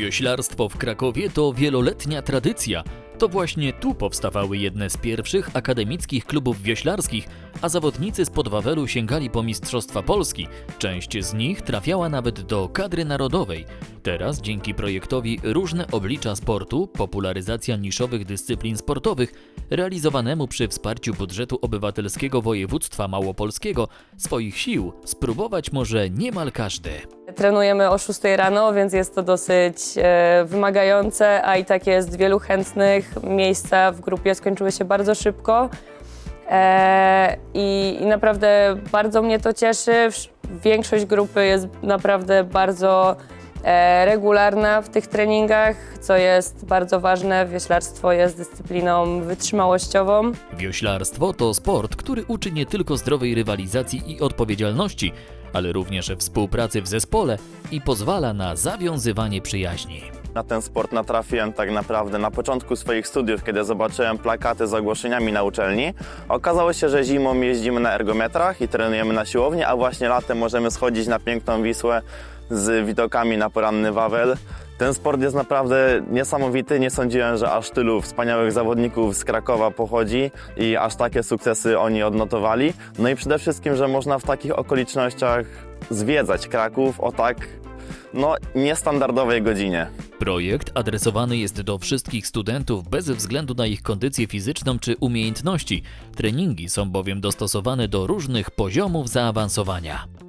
Wioślarstwo w Krakowie to wieloletnia tradycja. To właśnie tu powstawały jedne z pierwszych akademickich klubów wioślarskich, a zawodnicy z Podwawelu sięgali po Mistrzostwa Polski. Część z nich trafiała nawet do kadry narodowej. Teraz dzięki projektowi Różne oblicza sportu, popularyzacja niszowych dyscyplin sportowych, realizowanemu przy wsparciu budżetu obywatelskiego województwa małopolskiego, swoich sił spróbować może niemal każdy. Trenujemy o 6 rano, więc jest to dosyć e, wymagające, a i tak jest wielu chętnych. Miejsca w grupie skończyły się bardzo szybko e, i, i naprawdę bardzo mnie to cieszy. Większość grupy jest naprawdę bardzo e, regularna w tych treningach, co jest bardzo ważne. Wioślarstwo jest dyscypliną wytrzymałościową. Wioślarstwo to sport, który uczy nie tylko zdrowej rywalizacji i odpowiedzialności, ale również współpracy w zespole i pozwala na zawiązywanie przyjaźni. Na ten sport natrafiłem tak naprawdę na początku swoich studiów, kiedy zobaczyłem plakaty z ogłoszeniami na uczelni. Okazało się, że zimą jeździmy na ergometrach i trenujemy na siłowni, a właśnie latem możemy schodzić na piękną Wisłę z widokami na poranny Wawel. Ten sport jest naprawdę niesamowity. Nie sądziłem, że aż tylu wspaniałych zawodników z Krakowa pochodzi i aż takie sukcesy oni odnotowali. No i przede wszystkim, że można w takich okolicznościach zwiedzać Kraków o tak no, niestandardowej godzinie. Projekt adresowany jest do wszystkich studentów bez względu na ich kondycję fizyczną czy umiejętności. Treningi są bowiem dostosowane do różnych poziomów zaawansowania.